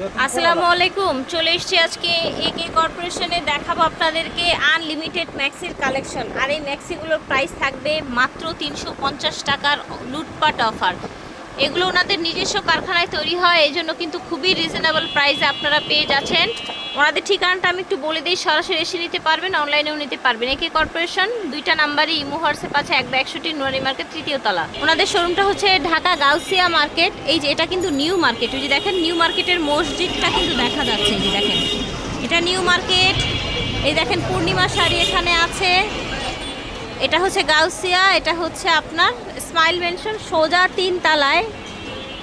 আসসালামু আলাইকুম, চলে এসেছি আজকে একে কর্পোরেশনে দেখাবো আপনাদেরকে আনলিমিটেড ম্যাক্সির কালেকশন আর এই ম্যাক্সিগুলোর প্রাইস থাকবে মাত্র তিনশো পঞ্চাশ টাকার লুটপাট অফার এগুলো ওনাদের নিজস্ব কারখানায় তৈরি হয় এই জন্য কিন্তু খুবই রিজনেবল প্রাইসে আপনারা পেয়ে যাচ্ছেন। ওনাদের ঠিকানাটা আমি একটু বলে দিই, সরাসরি এসে নিতে পারবেন অনলাইনেও নিতে পারবেন। একে কর্পোরেশন দুইটা নাম্বারই ইমো, হোয়াটসঅ্যাপ আছে, এক একশোটি নুয়ারি মার্কেট, তৃতীয় তলা। ওনাদের শোরুমটা হচ্ছে ঢাকা গাউসিয়া মার্কেট। এই যে এটা কিন্তু নিউ মার্কেট ওই যে দেখেন নিউ মার্কেটের মসজিদটা কিন্তু দেখা যাচ্ছে, এই যে দেখেন। এটা নিউ মার্কেট এই দেখেন, পূর্ণিমা শাড়ি এখানে আছে। এটা হচ্ছে গাউসিয়া, এটা হচ্ছে আপনার স্মাইল মেনশন সোজা তিন তালায়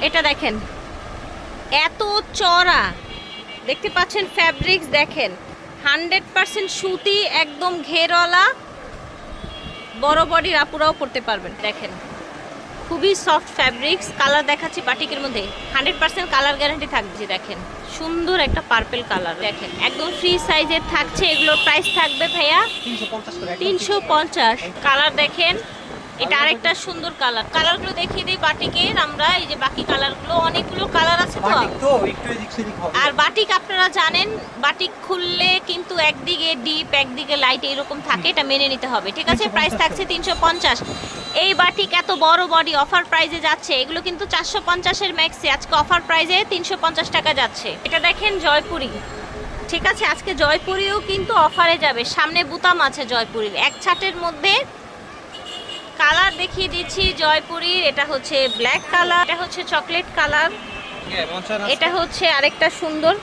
এটা দেখেন, এত চড়া দেখতে পাচ্ছেন ফ্যাব্রিক্স দেখেন। হান্ড্রেড পার্সেন্ট সুতি একদম ঘেরওয়ালা। বড় বডির আপুরাও পড়তে পারবেন দেখেন। খুবই সফট ফ্যাব্রিক্স কালার দেখাচ্ছি বাটিকের মধ্যে। হান্ড্রেড পার্সেন্ট কালার গ্যারান্টি থাকছে দেখেন। সুন্দর একটা পার্পেল কালার দেখেন। একদম ফ্রি সাইজের থাকছে এগুলোর প্রাইস থাকবে ভাইয়া তিনশো পঞ্চাশ কালার দেখেন। এটা আরেকটা সুন্দর কালার কালারগুলো দেখিয়ে দিই বাটিকের আমরা এই যে বাকি কালারগুলো অনেকগুলো কালার আছে তো। আর বাটিক আপনারা জানেন বাটিক খুললে কিন্তু একদিকে ডিপ একদিকে লাইট এরকম থাকে এটা মেনে নিতে হবে। ঠিক আছে? 350 প্রাইস থাকছে তিনশো পঞ্চাশ। এই বাটিক এত বড় বডি অফার প্রাইজে যাচ্ছে এগুলো কিন্তু চারশো পঞ্চাশের ম্যাক্সি আজকে অফার প্রাইজে তিনশো পঞ্চাশ টাকা যাচ্ছে। এটা দেখেন জয়পুরি। ঠিক আছে? আজকে জয়পুরিও কিন্তু অফারে যাবে। সামনে বুতাম আছে জয়পুরির। এক ছাটের মধ্যে কালার দেখিয়ে দিচ্ছি জয়পুরির। এটা হচ্ছে ব্ল্যাক কালার এটা হচ্ছে চকলেট কালার। এটা হচ্ছে আরেকটা সুন্দর।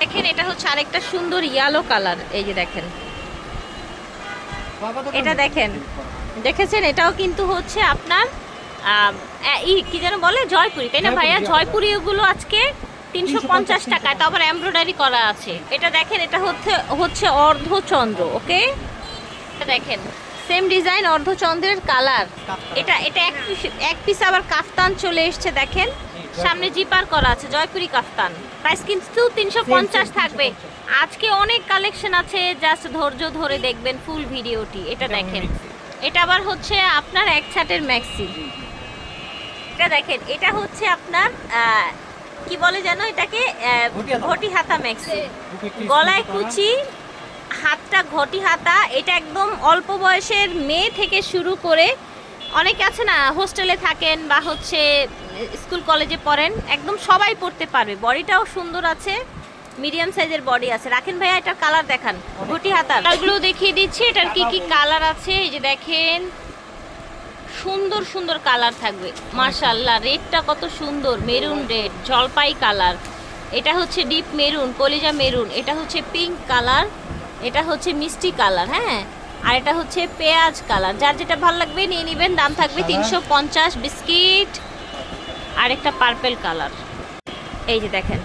দেখেন এটা হচ্ছে আরেকটা সুন্দর ইয়েলো কালার। এই যে দেখেন। এটা দেখেন। দেখেছেন? এটাও কিন্তু হচ্ছে আপনার ই কি যেন বলে? জয়পুরি তাই না ভাইয়া? জয়পুরি। ওগুলো আজকে তিনশো পঞ্চাশ টাকায়। তো আবার এমব্রয়ডারি করা আছে। এটা দেখেন এটা হচ্ছে হচ্ছে অর্ধচন্দ্র ওকে? এটা দেখেন। সেম ডিজাইন অর্ধচন্দ্রের কালার এটা এটা এক পিস এক পিস আবার কাফতান চলে এসছে দেখেন। সামনে জিপার করা আছে জয়পুরি কাফতান। প্রাইস কিন্তু তিনশো পঞ্চাশ থাকবে। আজকে অনেক কালেকশন আছে জাস্ট ধৈর্য ধরে দেখবেন ফুল ভিডিওটি। এটা দেখেন। এটা আবার হচ্ছে আপনার এক ছাটের ম্যাক্সি এটা দেখেন এটা হচ্ছে আপনার কি বলে যেন এটাকে? ঘটি হাতা ম্যাক্সি গলায় কুচি হাতটা, ঘটি হাতা, এটা একদম অল্প বয়সের মেয়ে থেকে শুরু করে অনেকে আছে না, হোস্টেলে থাকেন বা হচ্ছে, স্কুল কলেজে পড়েন, একদম সবাই পড়তে পারবে। বডিটাও সুন্দর আছে, মিডিয়াম সাইজের বডি আছে। রাখেন ভাইয়া, এটার কালার দেখান, ঘটি হাতা। কালারগুলো দেখিয়ে দিচ্ছি, এটার কি কি কালার আছে, এই যে দেখেন, সুন্দর সুন্দর কালার থাকবে। মার্শাল্লাহ রেডটা কত সুন্দর, মেরুন রেড, জলপাই কালার। এটা হচ্ছে ডিপ মেরুন, কলিজা মেরুন, এটা হচ্ছে পিঙ্ক কালার। এটা হচ্ছে মিষ্টি কালার হ্যাঁ? আর এটা হচ্ছে পেঁয়াজ কালার। যার যেটা ভালো লাগবে নিয়ে নেবেন দাম থাকবে তিনশো পঞ্চাশ বিস্কিট। আর একটা পার্পেল কালার। এই যে দেখেন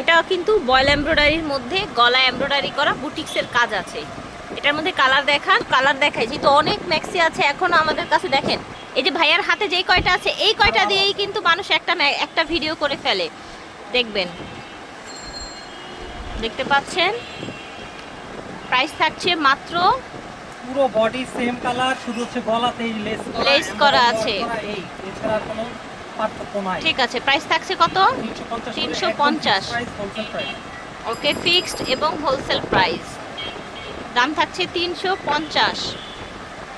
এটাও কিন্তু বয়েল এমব্রয়ডারির মধ্যে গলা এমব্রয়ডারি করা বুটিক্সের কাজ আছে। এটার মধ্যে কালার দেখান কালার দেখাই। যেহেতু অনেক ম্যাক্সি আছে এখনও আমাদের কাছে দেখেন। এই যে ভাইয়ার হাতে যেই কয়টা আছে এই কয়টা দিয়েই কিন্তু মানুষ একটা একটা ভিডিও করে ফেলে। দেখবেন। দেখতে পাচ্ছেন? প্রাইস থাকছে মাত্র পুরো বডি সেম কালার শুধু হচ্ছে গলাতেই লেস Lace করা আছে। এই এছাড়া কোনো পার্থক্য নাই। ঠিক আছে প্রাইস থাকছে কত? 350 350 প্রাইস ওকে ফিক্সড এবং হোলসেল প্রাইস দাম থাকছে তিনশো পঞ্চাশ।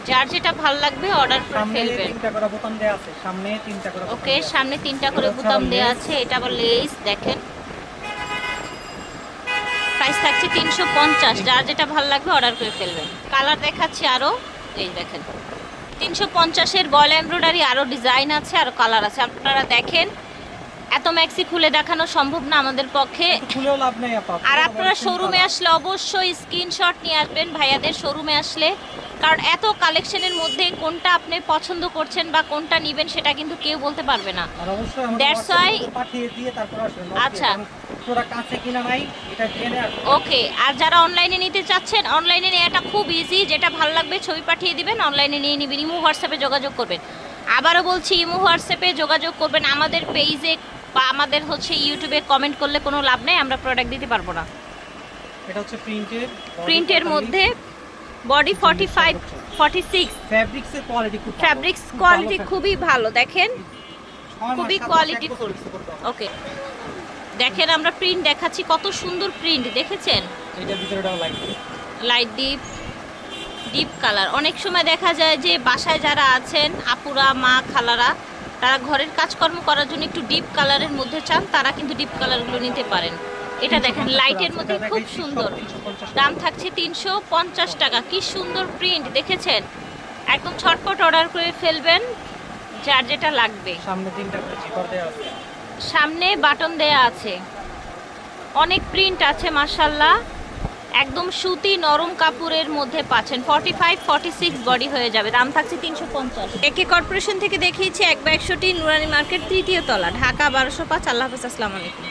যার যেটা ভালো লাগবে অর্ডার করে সামনে ফেলবেন তিনটা করে বোতাম দেয়া আছে সামনে তিনটা করে ওকে দেয়া। সামনে তিনটা করে বুতাম দেওয়া আছে এটা আবার লেস দেখেন। থাকছে তিনশো পঞ্চাশ। যার যেটা ভালো লাগবে অর্ডার করে ফেলবেন কালার দেখাচ্ছি আরও এই দেখেন। তিনশো পঞ্চাশের বল এমব্রয়ডারি আরও ডিজাইন আছে আরও কালার আছে। আপনারা দেখেন এত ম্যাক্সি খুলে দেখানো সম্ভব না আমাদের পক্ষে। আর আপনারা শোরুমে আসলে অবশ্যই স্ক্রিনশট নিয়ে আসবেন। ভাইয়াদের শোরুমে আসলে কারণ এত কালেকশনের মধ্যে কোনটা আপনি পছন্দ করছেন বা কোনটা নেবেন সেটা কিন্তু কেউ বলতে পারবে না। পাঠিয়ে দিয়ে তারপর আচ্ছা। ওকে আর যারা অনলাইনে নিতে চাচ্ছেন অনলাইনে নেওয়াটা খুব ইজি যেটা ভালো লাগবে ছবি পাঠিয়ে দিবেন অনলাইনে নিয়ে নিবেন ইমো হোয়াটসঅ্যাপে যোগাযোগ করবেন। আবারও বলছি ইমো হোয়াটসঅ্যাপে যোগাযোগ করবেন আমাদের পেজে বা আমাদের হচ্ছে ইউটিউবে কমেন্ট করলে কোনো লাভ নেই আমরা প্রোডাক্ট দিতে পারব না। এটা হচ্ছে প্রিন্টেড প্রিন্টের মধ্যে body forty five forty six fabrics এর কোয়ালিটি খুব। ফ্যাব্রিক্স কোয়ালিটি খুবই ভালো দেখেন। খুবই কোয়ালিটি হবে। ওকে দেখেন আমরা প্রিন্ট দেখাচ্ছি কত সুন্দর প্রিন্ট দেখেছেন? ভিতরেটাও লাগবে লাইট ডিপ ডিপ কালার অনেক সময় দেখা যায় যে বাসায় যারা আছেন আপুরা মা খালারা তারা ঘরের কাজকর্ম করার জন্য একটু ডিপ কালারের মধ্যে চান তারা কিন্তু ডিপ কালারগুলো নিতে পারেন। এটা দেখেন লাইটের মধ্যে খুব সুন্দর। দাম থাকছে তিনশো পঞ্চাশ টাকা। কি সুন্দর প্রিন্ট দেখেছেন? একদম ছটপট অর্ডার করে ফেলবেন যার যেটা লাগবে। সামনে তিনটা বাটন দেয়া আছে। অনেক প্রিন্ট আছে মার্শাল্লাহ একদম সুতি নরম কাপড়ের মধ্যে পাচ্ছেন। Forty five forty six body হয়ে যাবে। দাম থাকছে তিনশো পঞ্চাশ। একে কর্পোরেশন থেকে দেখিয়েছি এক বা একশোটি নুরানি মার্কেট তৃতীয় তলা ঢাকা বারোশো পাঁচ। আল্লাহ হাফিজ আসসালামু আলাইকুম।